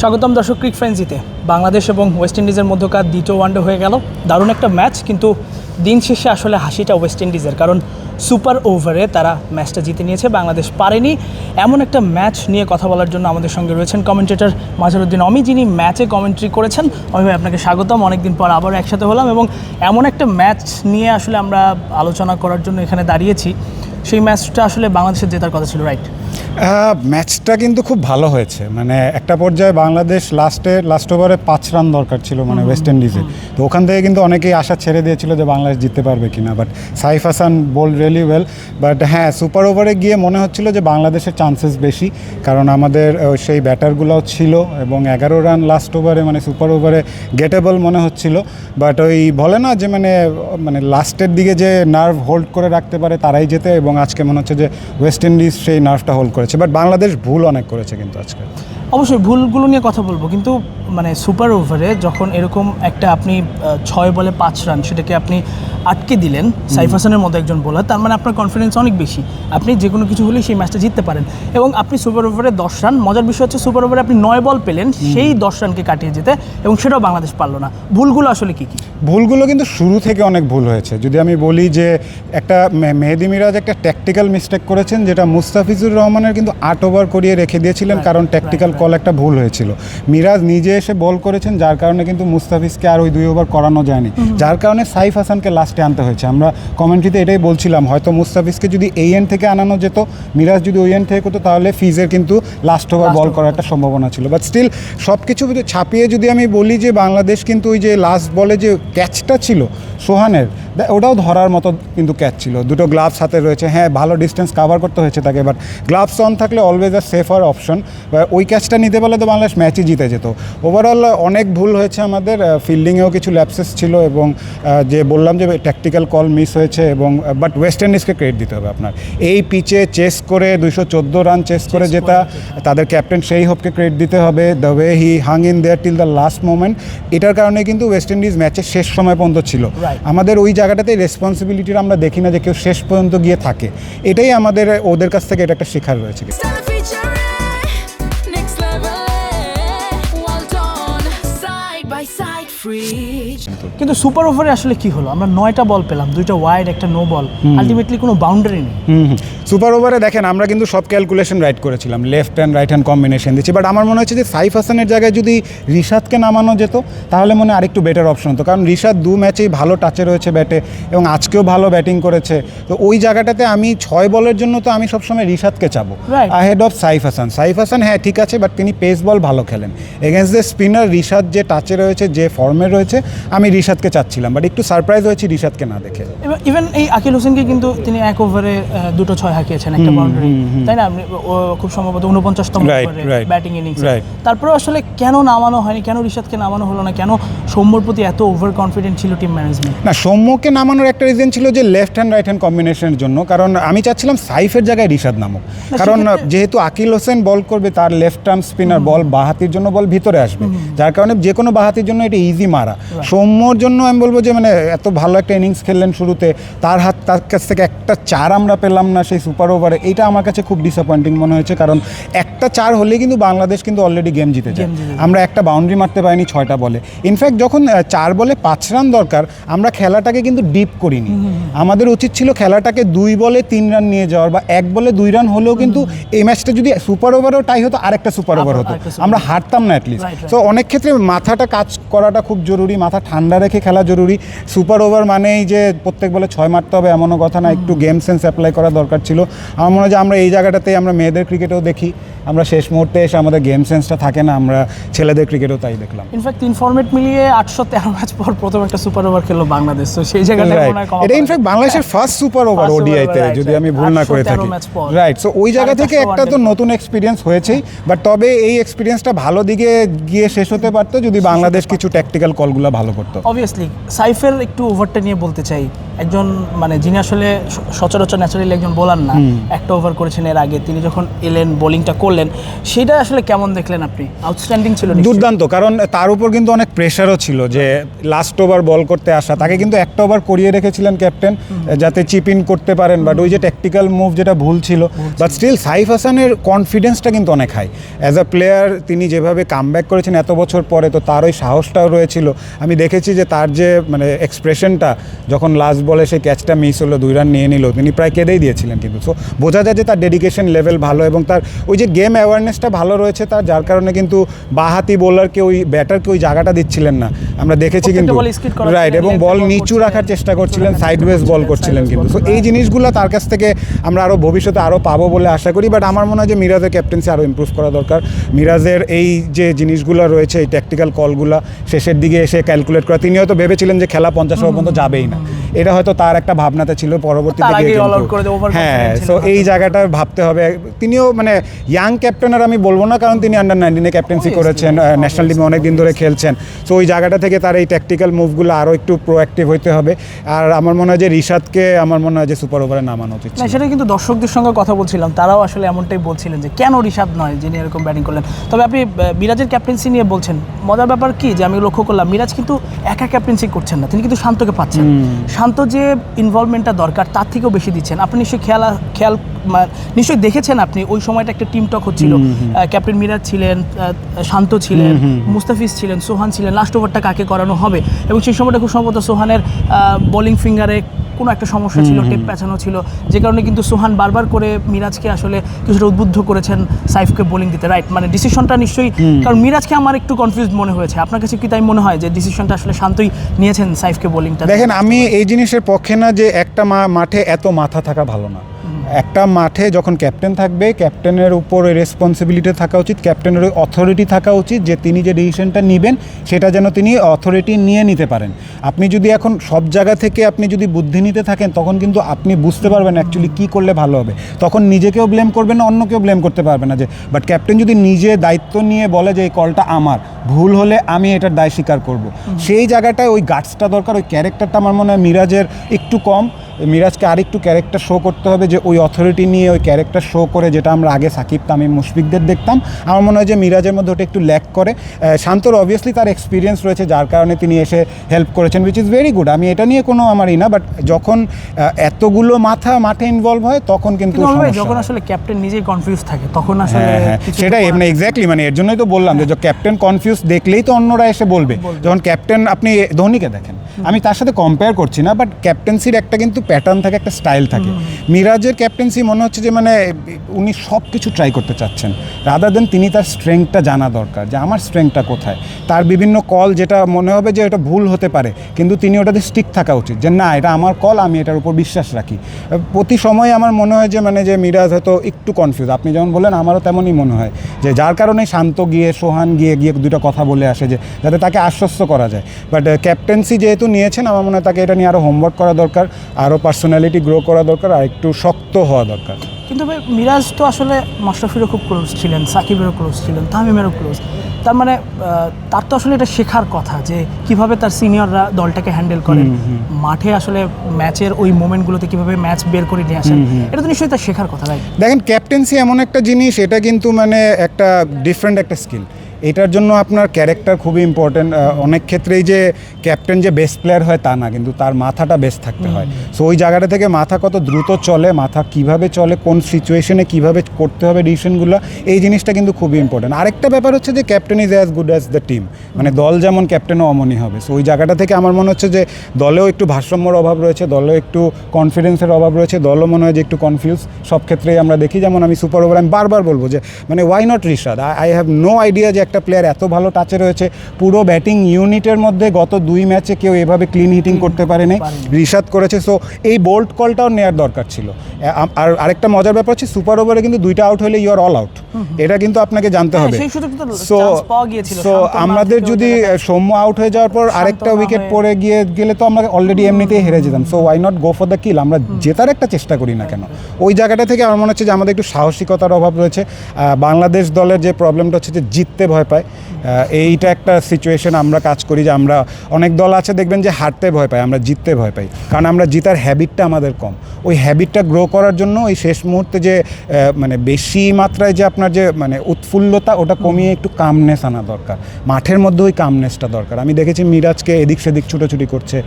স্বাগতম দর্শক ক্রিক ফ্রেন্সিতে। বাংলাদেশ এবং ওয়েস্ট ইন্ডিজের মধ্যকার দ্বিতীয় ওয়ানডে হয়ে গেল। দারুণ একটা ম্যাচ, কিন্তু দিন শেষে আসলে হাসিটা ওয়েস্ট ইন্ডিজের, কারণ সুপার ওভারে তারা ম্যাচটা জিতে নিয়েছে। বাংলাদেশ পারেনি। এমন একটা ম্যাচ নিয়ে কথা বলার জন্য আমাদের সঙ্গে রয়েছেন কমেন্টেটর মাজহারুদ্দিন অমি, যিনি ম্যাচে কমেন্ট্রি করেছেন। আমি ভাই, আপনাকে স্বাগতম। অনেকদিন পর আবারও একসাথে হলাম এবং এমন একটা ম্যাচ নিয়ে আসলে আমরা আলোচনা করার জন্য এখানে দাঁড়িয়েছি। সেই ম্যাচটা আসলে বাংলাদেশের জেতার কথা ছিল রাইট ম্যাচটা কিন্তু খুব ভালো হয়েছে। মানে একটা পর্যায়ে বাংলাদেশ লাস্টে লাস্ট ওভারে পাঁচ রান দরকার ছিল মানে ওয়েস্ট ইন্ডিজে তো ওখান থেকে কিন্তু অনেকেই আশা ছেড়ে দিয়েছিল যে বাংলাদেশ জিততে পারবে কিনা। But Saif Hasan bowl really well but হ্যাঁ সুপার ওভারে গিয়ে মনে হচ্ছিল যে বাংলাদেশের চান্সেস বেশি। কারণ আমাদের সেই ব্যাটারগুলোও ছিল এবং এগারো রান লাস্ট ওভারে মানে সুপার ওভারে গেটেবল মনে হচ্ছিল। বাট ওই বলে না যে মানে মানে লাস্টের দিকে যে নার্ভ হোল্ড করে রাখতে পারে তারাই যেতে এবং আজকে মনে হচ্ছে যে ওয়েস্ট ইন্ডিজ সেই নার্ভটা হোল্ড করেছে। বাট বাংলাদেশ ভুল অনেক করেছে কিন্তু আজকে। অবশ্যই ভুলগুলো নিয়ে কথা বলব কিন্তু মানে সুপার ওভারে যখন এরকম একটা আপনি ছয় বলে পাঁচ রান সেটাকে আপনি আটকে দিলেন সাইফ হাসানের মতো একজন বোলার তার মানে আপনার কনফিডেন্স অনেক বেশি। আপনি যে কোনো কিছু হলেই সেই ম্যাচটা জিততে পারেন। এবং আপনি সুপার ওভারে দশ রান মজার বিষয় হচ্ছে সুপার ওভারে আপনি নয় বল পেলেন সেই দশ রানকে কাটিয়ে যেতে এবং সেটাও বাংলাদেশ পারল না। ভুলগুলো আসলে কী কী? ভুলগুলো কিন্তু শুরু থেকে অনেক ভুল হয়েছে। যদি আমি বলি যে একটা মেহেদি মিরাজ একটা ট্যাকটিক্যাল মিস্টেক করেছেন যেটা মুস্তাফিজুর রহমানের কিন্তু আট ওভার করিয়ে রেখে দিয়েছিলেন কারণ ট্যাকটিক্যাল. কল একটা ভুল হয়েছিল। মিরাজ নিজে এসে বল করেছেন যার কারণে কিন্তু মুস্তাফিজকে আর ওই দুই ওভার করানো যায়নি। যার কারণে সাইফ হাসানকে লাস্টে আনতে হয়েছে। আমরা কমেন্ট্রিতে এটাই বলছিলাম হয়তো মুস্তাফিজকে যদি এই এন্ড থেকে আনানো যেত মিরাজ যদি ওই এন্ড থেকে হতো তাহলে ফিজের কিন্তু লাস্ট ওভার বল করার একটা সম্ভাবনা ছিল। বাট স্টিল সব কিছু ছাপিয়ে যদি আমি বলি যে বাংলাদেশ কিন্তু ওই যে লাস্ট বলে যে ক্যাচটা ছিল সোহানের ওটাও ধরার মতো কিন্তু ক্যাচ ছিল। দুটো গ্লাভস হাতে রয়েছে। হ্যাঁ ভালো ডিস্টেন্স কাভার করতে হয়েছে তাকে বাট গ্লাভস অন থাকলে অলওয়েজ আ সেফার অপশন ওই ক্যাচটা নিতে পারলে তো বাংলাদেশ ম্যাচই জিতে যেত। ওভারঅল অনেক ভুল হয়েছে আমাদের ফিল্ডিংয়েও কিছু ল্যাপসেস ছিল এবং যে বললাম যে ট্যাকটিক্যাল কল মিস হয়েছে এবং বাট ওয়েস্ট ইন্ডিজকে ক্রেডিট দিতে হবে আপনার। এই পিচে চেস করে দুশো চোদ্দ রান চেস করে যেটা তাদের ক্যাপ্টেন সেই হোপকে ক্রেডিট দিতে হবে। The way he hang in there till the last moment এটার কারণে কিন্তু ওয়েস্ট ইন্ডিজ ম্যাচের শেষ সময় পর্যন্ত ছিল। আমাদের ওই জায়গাটাতে রেসপন্সিবিলিটির আমরা দেখি না যে কেউ শেষ পর্যন্ত গিয়ে থাকে এটাই আমাদের, ওদের কাছ থেকে এটা একটা শেখার রয়েছে free. কিন্তু সুপার ওভারে আসলে কি হলো? আমরা নয়টা বল পেলাম দুইটা ওয়াইড একটা নো বল আলটিমেটলি কোনো বাউন্ডারি নেই। হুম সুপার ওভারে দেখেন আমরা কিন্তু সব ক্যালকুলেশন রাইট করেছিলাম left hand right hand combination দিচ্ছি। বাট আমার মনে হচ্ছে যে সাইফ হাসানের জায়গায় যদি রিশাদকে নামানো যেত তাহলে মনে হয় আরেকটু বেটার অপশন হতো। কারণ রিশাদ দু ম্যাচেই ভালো টাচে রয়েছে ব্যাটে এবং আজকেও ভালো ব্যাটিং করেছে। তো ওই জায়গাটাতে আমি ছয় বলের জন্য তো আমি সবসময় রিশাদকে চাবো. আহেড অফ সাইফ হাসান সাইফ হাসান হ্যাঁ ঠিক আছে বাট তিনি পেস বল ভালো খেলেন। এগেনস্ট দ্য স্পিনার রিশাদ যে টাচে রয়েছে যে ফর্মে রয়েছে আমি রিশাদকে চাচ্ছিলাম বাট একটু সারপ্রাইজ হয়েছি রিশাদকে না দেখে। ইভেন এই আকিল হোসেনকে কিন্তু তিনি এক ওভারে দুটো ছয় হাঁকিয়েছেন একটা বাউন্ডারি তাই না? খুব সম্ভবত উনপঞ্চাশতম ব্যাটিং ইনিংস. তারপরে আসলে কেন নামানো হয়নি? কেন রিশাদকে নামানো হলো না? কেন সৌম্যর প্রতি এত ওভার কনফিডেন্ট ছিল টিম ম্যানেজমেন্ট না সৌম্যকে নামানোর একটা রিজন ছিল যে লেফট হ্যান্ড রাইট হ্যান্ড কম্বিনেশনের জন্য কারণ আমি চাচ্ছিলাম সাইফের জায়গায় রিশাদ নামুক। কারণ যেহেতু আকিল হোসেন বল করবে তার লেফট আর্ম স্পিনার বল বাহাতির জন্য বল ভিতরে আসবে। যার কারণে যে কোনো বাহাতির জন্য এটা ইজি মারা। সৌম্যর জন্য আমি বলব যে মানে এত ভালো একটা ইনিংস খেললেন শুরুতে তার হাত তার কাছ থেকে একটা চার আমরা পেলাম না সেই সুপার ওভারে এটা আমার কাছে খুব ডিসঅ্যাপয়েন্টিং মনে হয়েছে কারণ একটা চার হলে কিন্তু বাংলাদেশ কিন্তু অলরেডি গেম জিতে যায়। আমরা একটা বাউন্ডারি মারতে পারিনি ছয়টা বলে। ইনফ্যাক্ট যখন চার বলে পাঁচ রান দরকার আমরা খেলাটাকে কিন্তু ডিপ করিনি। আমাদের উচিত ছিল খেলাটাকে দুই বলে তিন রান নিয়ে যাওয়ার বা এক বলে দুই রান হলেও কিন্তু এই ম্যাচটা যদি সুপার ওভারও টাই হতো আরেকটা সুপার ওভার হতো। আমরা হারতাম না অ্যাটলিস্ট. তো অনেক ক্ষেত্রে মাথাটা কাজ করাটা খুব জরুরি মাথা ঠান্ডা রেখে খেলা জরুরি? সুপার ওভার মানেই যে প্রত্যেক বলে ছয় মারতে হবে এমনও কথা না একটু গেম সেন্স অ্যাপ্লাই করা দরকার ছিল। আমার মনে হয় যে আমরা এই জায়গাটাতে আমরা মেয়েদের ক্রিকেটেও দেখি। আমরা শেষ মুহূর্তে এসে আমাদের গেম সেন্সটা থাকে না আমরা ছেলেদের ক্রিকেটেও তাই দেখলাম। ইনফ্যাক্ট তিন ফর্মেট মিলিয়ে আটশো তেরো ম্যাচ পর প্রথম একটা সুপার ওভার খেললো বাংলাদেশ। তো সেই জায়গাটা এটা ইনফ্যাক্ট বাংলাদেশের ফার্স্ট সুপার ওভার ওডিআইতে যদি আমি ভুল না করে থাকি। রাইট সো ওই জায়গা থেকে একটা তো নতুন এক্সপিরিয়েন্স হয়েছেই বাট তবে এই এক্সপিরিয়েন্সটা ভালো দিকে গিয়ে শেষ হতে পারতো যদি বাংলাদেশ কিছু ট্যাকটিক্যাল কলগুলো ভালো করতো। অবভিয়াসলি সাইফের একটু ওভারটা নিয়ে বলতে চাই। একজন মানে যিনি আসলে সচরাচর ন্যাচারালি একজন বোলার না একটা ওভার করেছেন এর আগে তিনি যখন এলেন বোলিংটা করলেন সেটা আসলে কেমন দেখলেন আপনি? আউটস্ট্যান্ডিং ছিল দুর্দান্ত কারণ তার উপর কিন্তু অনেক প্রেশারও ছিল যে লাস্ট ওভার বল করতে আসা। তাকে কিন্তু একটা ওভার করিয়ে রেখেছিলেন ক্যাপ্টেন যাতে চিপ ইন করতে পারেন বাট ওই যে ট্যাকটিক্যাল মুভ যেটা ভুল ছিল বাট স্টিল সাইফ হাসানের কনফিডেন্সটা কিন্তু অনেক হাই অ্যাজ আ প্লেয়ার তিনি যেভাবে কামব্যাক করেছেন এত বছর পরে তো তার ওই সাহসটাও রয়েছিল। আমি দেখেছি যে তার যে মানে এক্সপ্রেশনটা যখন লাস্ট বলে সেই ক্যাচটা মিস হলো দুই রান নিয়ে নিল তিনি প্রায় কেঁদেই দিয়েছিলেন কিন্তু। সো বোঝা যায় যে তার ডেডিকেশন লেভেল ভালো এবং তার ওই যে গেম অ্যাওয়ারনেসটা ভালো রয়েছে তার যার কারণে কিন্তু বাহাতি বোলারকে ওই ব্যাটারকে ওই জায়গাটা দিচ্ছিলেন না। আমরা দেখেছি কিন্তু রাইট এবং বল নিচু রাখার চেষ্টা করছিলেন সাইড ওয়েজ বল করছিলেন, কিন্তু। সো এই জিনিসগুলো তার কাছ থেকে আমরা আরও ভবিষ্যতে আরও পাবো বলে আশা করি বাট আমার মনে হয় যে মিরাজের ক্যাপ্টেন্সি আরও ইমপ্রুভ করা দরকার। মিরাজের এই যে জিনিসগুলো রয়েছে এই ট্যাকটিক্যাল কলগুলো শেষের দিকে এসে ক্যালকুলেট করা তিনি হয়তো ভেবেছিলেন যে খেলা পঞ্চাশ ওভার পর্যন্ত যাবেই না। এটা হয়তো তার একটা ভাবনাতে ছিল পরবর্তীতে হ্যাঁ সো এই জায়গাটা ভাবতে হবে। তিনিও মানে ইয়াং ক্যাপ্টেন আর আমি বলব না কারণ তিনি আন্ডার নাইনটিনে ক্যাপ্টেন্সি করেছেন ন্যাশনাল টিমে অনেক দিন ধরে খেলছেন। সো ওই জায়গাটা থেকে তার এই ট্যাকটিক্যাল মুভগুলো আরও একটু প্রোঅ্যাক্টিভ হইতে হবে। আর আমার মনে হয় যে রিশাদকে আমার মনে হয় যে সুপার ওভারে নামানো উচিত না সেটা কিন্তু দর্শকদের সঙ্গে কথা বলছিলাম তারাও আসলে এমনটাই বলছিলেন যে কেন ঋষাদ নয় যিনি এরকম ব্যাটিং করলেন। তবে আপনি মিরাজের ক্যাপ্টেন্সি নিয়ে বলছেন মজার ব্যাপার কি যে আমি লক্ষ্য করলাম মিরাজ কিন্তু একা ক্যাপ্টেন্সি করছেন না তিনি কিন্তু শান্তকে পাচ্ছেন। শান্ত যে ইনভলভমেন্টটা দরকার তার থেকেও বেশি দিচ্ছেন। আপনি নিশ্চয়ই খেয়াল খেয়াল নিশ্চয়ই দেখেছেন আপনি ওই সময়টা একটা টিম টক হচ্ছিল। ক্যাপ্টেন মিরাজ ছিলেন শান্ত ছিলেন মুস্তাফিজ ছিলেন সোহান ছিলেন লাস্ট ওভারটা কাকে করানো হবে? এবং সেই সময়টা খুব সম্ভবত সোহানের বোলিং ফিঙ্গারে কোনো একটা সমস্যা ছিল টেপ প্যাঁচানো ছিল। যে কারণে কিন্তু সোহান বারবার করে মিরাজকে আসলে কিছুটা উদ্বুদ্ধ করেছেন সাইফকে বোলিং দিতে। রাইট মানে ডিসিশনটা নিশ্চয়ই কারণ মিরাজকে আমার একটু কনফিউজ মনে হয়েছে। আপনার কাছে কি তাই মনে হয় যে ডিসিশনটা আসলে শান্তই নিয়েছেন সাইফকে বোলিংটা? দেখেন আমি এই জিনিসের পক্ষে না যে একটা মাঠে এত মাথা থাকা ভালো না। একটা মাঠে যখন ক্যাপ্টেন থাকবে ক্যাপ্টেনের উপর রেসপন্সিবিলিটি থাকা উচিত ক্যাপ্টেনের ওই অথরিটি থাকা উচিত যে তিনি যে ডিসিশনটা নেবেন সেটা যেন তিনি অথরিটি নিয়ে নিতে পারেন। আপনি যদি এখন সব জায়গা থেকে আপনি যদি বুদ্ধি নিতে থাকেন তখন কিন্তু আপনি বুঝতে পারবেন অ্যাকচুয়ালি কী করলে ভালো হবে। তখন নিজেকেও ব্লেম করবেন না অন্য কেউ ব্লেম করতে পারবে না যে বাট ক্যাপ্টেন যদি নিজে দায়িত্ব নিয়ে বলে যে এই কলটা আমার ভুল হলে আমি এটার দায় স্বীকার করব। সেই জায়গাটায় ওই গার্ডসটা দরকার ওই ক্যারেক্টারটা আমার মনে হয় মিরাজের একটু কম। মিরাজকে আরেকটু ক্যারেক্টার শো করতে হবে যে ওই অথরিটি নিয়ে ওই ক্যারেক্টার শো করে যেটা আমরা আগে সাকিব তামিম মুশফিকদের দেখতাম। আমার মনে হয় যে মিরাজের মধ্যে ওটা একটু ল্যাক করে। শান্তর অবভিয়াসলি তার এক্সপিরিয়েন্স রয়েছে যার কারণে তিনি এসে হেল্প করেছেন উইচ ইজ ভেরি গুড আমি এটা নিয়ে কোনো আমারই না বাট যখন এতগুলো মাথা মাঠে ইনভলভ হয় তখন কিন্তু যখন আসলে ক্যাপ্টেন নিজেই কনফিউজ থাকে তখন আসলে হ্যাঁ হ্যাঁ কিছু সেটাই মানে এক্স্যাক্টলি মানে এর জন্যই তো বললাম যে ক্যাপ্টেন কনফিউজ দেখলেই তো অন্যরা এসে বলবে। যখন ক্যাপ্টেন আপনি ধোনিকে দেখেন। আমি তার সাথে কম্পেয়ার করছি না বাট ক্যাপ্টেন্সির একটা কিন্তু প্যাটার্ন থাকে একটা স্টাইল থাকে। মিরাজের ক্যাপ্টেন্সি মনে হচ্ছে যে মানে উনি সব কিছু ট্রাই করতে চাচ্ছেন। রাদার দেন তিনি তার স্ট্রেংথটা জানা দরকার যে আমার স্ট্রেংথটা কোথায়। তার বিভিন্ন কল যেটা মনে হবে যে এটা ভুল হতে পারে কিন্তু তিনি ওটাতে স্টিক থাকা উচিত যে না এটা আমার কল আমি এটার উপর বিশ্বাস রাখি। প্রতি সময় আমার মনে হয় যে মানে যে মিরাজ হয়তো একটু কনফিউজ আপনি যেমন বললেন আমারও তেমনই মনে হয় যে যার কারণে শান্ত গিয়ে সোহান গিয়ে গিয়ে দুটো কথা বলে আসে যে যাতে তাকে আশ্বস্ত করা যায়। বাট ক্যাপ্টেন্সি যেহেতু নিয়েছেন আমার মনে হয় তাকে এটা নিয়ে আরও হোমওয়ার্ক করা দরকার আরও পার্সোনালিটি গ্রো করা দরকার আর একটু শক্ত হওয়া দরকার। কিন্তু ভাই মিরাজ তো আসলে মাশরাফিরও খুব ক্লোজ ছিলেন সাকিবেরও ক্লোজ ছিলেন তামিমেরও ক্লোজ তার মানে তার তো আসলে এটা শেখার কথা যে কীভাবে তার সিনিয়ররা দলটাকে হ্যান্ডেল করেন। মাঠে আসলে ম্যাচের ওই মোমেন্টগুলোতে কীভাবে ম্যাচ বের করে নিয়ে আসেন এটা তো নিশ্চয়ই তার শেখার কথা রাইট দেখেন ক্যাপ্টেন্সি এমন একটা জিনিস এটা কিন্তু মানে একটা ডিফারেন্ট একটা স্কিল এটার জন্য আপনার ক্যারেক্টার খুবই ইম্পর্টেন্ট অনেক ক্ষেত্রেই যে ক্যাপ্টেন যে বেস্ট প্লেয়ার হয় তা না কিন্তু তার মাথাটা বেস্ট থাকতে হয়। সো ওই জায়গাটা থেকে মাথা কত দ্রুত চলে মাথা কীভাবে চলে কোন সিচুয়েশনে কীভাবে করতে হবে ডিসিশনগুলো এই জিনিসটা কিন্তু খুবই ইম্পর্টেন্ট আরেকটা ব্যাপার হচ্ছে যে captain is as good as the team মানে দল যেমন ক্যাপ্টেনও অমনই হবে। সো ওই জায়গাটা থেকে আমার মনে হচ্ছে যে দলেও একটু ভারসাম্যর অভাব রয়েছে দলেও একটু কনফিডেন্সের অভাব রয়েছে দলও মনে হয় যে একটু কনফিউজ সব ক্ষেত্রেই আমরা দেখি যেমন আমি সুপার ওভার আমি বারবার বলব যে মানে why not Rishad I have no idea যে একটা প্লেয়ার এত ভালো টাচে রয়েছে পুরো ব্যাটিং ইউনিটের মধ্যে গত দুই ম্যাচে কেউ এভাবে ক্লিন হিটিং করতে পারেনি রিশাদ করেছে সো এই বোল্ড কলটাও নেওয়ার দরকার ছিল। আর আরেকটা মজার ব্যাপার হচ্ছে সুপার ওভারে কিন্তু দুইটা আউট হলে ইউ আর অল আউট এটা কিন্তু আপনাকে জানতে হ্যাঁ, হবে। সো। সো আমাদের যদি সৌম্য আউট হয়ে যাওয়ার পর আরেকটা উইকেট পড়ে গিয়ে গেলে তো আমরা অলরেডি এমনিতেই হেরে যেতাম। So why not go for the kill আমরা জেতার একটা চেষ্টা করি না কেন? ওই জায়গাটা থেকে আমার মনে হচ্ছে যে আমাদের একটু সাহসিকতার অভাব রয়েছে। বাংলাদেশ দলের যে প্রবলেমটা হচ্ছে যে জিততে ভয় ভয় পায় এইটা একটা সিচুয়েশন আমরা কাজ করি যে আমরা অনেক দল আছে দেখবেন যে হারতে ভয় পাই আমরা জিততে ভয় পাই। কারণ আমরা জিতার হ্যাবিটটা আমাদের কম। ওই হ্যাবিটটা গ্রো করার জন্য ওই শেষ মুহূর্তে যে মানে বেশি মাত্রায় যে আপনার যে মানে উৎফুল্লতা, ওটা কমিয়ে একটু কামনেস আনা দরকার। মাঠের মধ্যে ওই কামনেসটা দরকার। আমি দেখেছি মিরাজকে এদিক সেদিক ছুটোছুটি করছে।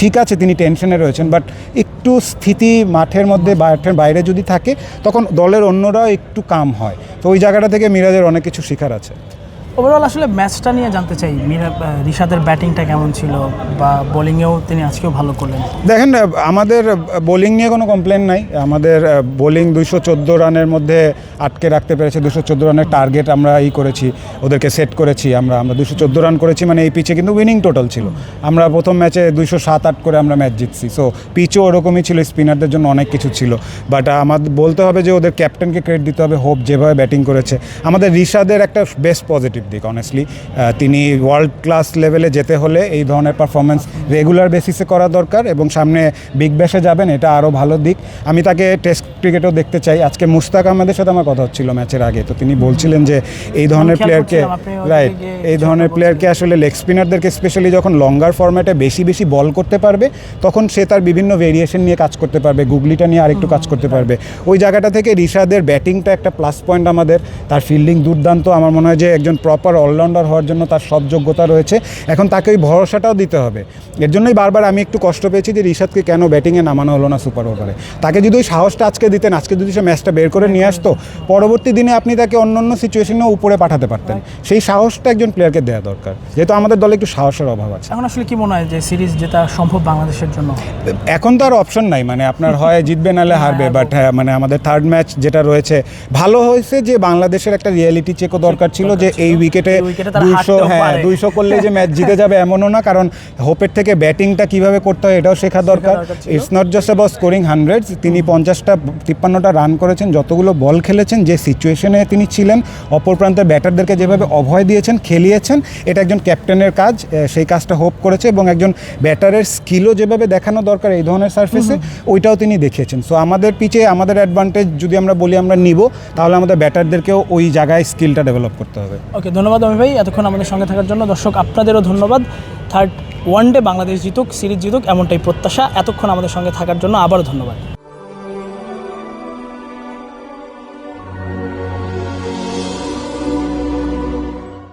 ঠিক আছে, তিনি টেনশনে রয়েছেন বাট একটু স্থিতি মাঠের মধ্যে মাঠের বাইরে যদি থাকে, তখন দলের অন্যরাও একটু কাম হয়। তো ওই জায়গাটা থেকে মিরাজের অনেক কিছু শেখার আছে। ওভারঅল আসলে ম্যাচটা নিয়ে জানতে চাই, মিরা রিশাদের ব্যাটিংটা কেমন ছিল বা বোলিংয়েও তিনি আজকেও ভালো করলেন? দেখেন আমাদের বোলিং নিয়ে কোনো কমপ্লেন নাই। আমাদের বোলিং দুশো চোদ্দ রানের মধ্যে আটকে রাখতে পেরেছে দুশো চোদ্দ রানের টার্গেট আমরা ই করেছি, ওদেরকে সেট করেছি আমরা। আমরা দুশো রান করেছি মানে এই পিচে কিন্তু উইনিং টোটাল ছিল। আমরা প্রথম ম্যাচে দুশো সাত আট করে আমরা ম্যাচ জিতছি। সো পিচও ওরকমই ছিল স্পিনারদের জন্য অনেক কিছু ছিল। বাট আমাদের বলতে হবে যে ওদের ক্যাপ্টেনকে ক্রেডিট দিতে হবে হোপ যেভাবে ব্যাটিং করেছে। আমাদের রিশাদের একটা বেস্ট পজিটিভ দিক অনেস্টলি তিনি ওয়ার্ল্ড ক্লাস লেভেলে যেতে হলে এই ধরনের পারফরমেন্স রেগুলার বেসিসে করা দরকার এবং সামনে বিগ ব্যাশে যাবেন এটা আরও ভালো দিক। আমি তাকে টেস্ট ক্রিকেটও দেখতে চাই। আজকে মুস্তাক আহমেদের সাথে আমার কথা হচ্ছিল ম্যাচের আগে তো তিনি বলছিলেন যে এই ধরনের প্লেয়ারকে রাইট এই ধরনের প্লেয়ারকে আসলে লেগ স্পিনারদেরকে স্পেশালি যখন লঙ্গার ফরম্যাটে বেশি বেশি বল করতে পারবে তখন সে তার বিভিন্ন ভেরিয়েশন নিয়ে কাজ করতে পারবে গুগলিটা নিয়ে আরেকটু কাজ করতে পারবে। ওই জায়গাটা থেকে রিশাদের ব্যাটিংটা একটা প্লাস পয়েন্ট আমাদের তার ফিল্ডিং দুর্দান্ত। আমার মনে হয় যে একজন প্রপার অলরাউন্ডার হওয়ার জন্য তার সব যোগ্যতা রয়েছে। এখন তাকে ওই ভরসাটাও দিতে হবে। এর জন্যই বারবার আমি একটু কষ্ট পেয়েছি যে রিশাদকে কেন ব্যাটিংয়ে নামানো হলো না সুপার ওভারে তাকে যদি ওই সাহসটা আজকে দিতেন আজকে যদি সে ম্যাচটা বের করে নিয়ে আসতো পরবর্তী দিনে আপনি তাকে অন্য অন্য সিচুয়েশনেও উপরে পাঠাতে পারতেন। সেই সাহসটা একজন প্লেয়ারকে দেওয়া দরকার। যেহেতু আমাদের দলে একটু সাহসের অভাব আছে। এখন আসলে কি মনে হয় যে সিরিজ জেতা সম্ভব বাংলাদেশের জন্য? এখন তো আর অপশন নাই। মানে আপনার হয় জিতবে নালে হারবে বাট হ্যাঁ। মানে আমাদের থার্ড ম্যাচ যেটা রয়েছে ভালো হয়েছে যে বাংলাদেশের একটা রিয়েলিটি চেকও দরকার ছিল যে এই উইকেটে দুইশো হ্যাঁ দুইশো করলে যে ম্যাচ জিতে যাবে এমনও না কারণ হোপের থেকে ব্যাটিংটা কীভাবে করতে হয় এটাও শেখা দরকার। It's not just about scoring hundred তিনি পঞ্চাশটা তিপ্পান্নটা রান করেছেন যতগুলো বল খেলেছেন যে সিচুয়েশনে তিনি ছিলেন অপর প্রান্তের ব্যাটারদেরকে যেভাবে অভয় দিয়েছেন খেলিয়েছেন এটা একজন ক্যাপ্টেনের কাজ সেই কাজটা হোপ করেছে এবং একজন ব্যাটারের স্কিলও যেভাবে দেখানো দরকার এই ধরনের সার্ফেসে ওইটাও তিনি দেখিয়েছেন। সো আমাদের পিচে আমাদের অ্যাডভান্টেজ যদি আমরা বলি আমরা নিব তাহলে আমাদের ব্যাটারদেরকেও ওই জায়গায় স্কিলটা ডেভেলপ করতে হবে। ওকে ধন্যবাদ অমি ভাই। এতক্ষণ আমাদের সঙ্গে থাকার জন্য দর্শক, আপনাদেরও ধন্যবাদ। থার্ড ওয়ান ডে বাংলাদেশ জিতুক, সিরিজ জিতুক, এমনটাই প্রত্যাশা। এতক্ষণ আমাদের সঙ্গে থাকার জন্য আবারও ধন্যবাদ।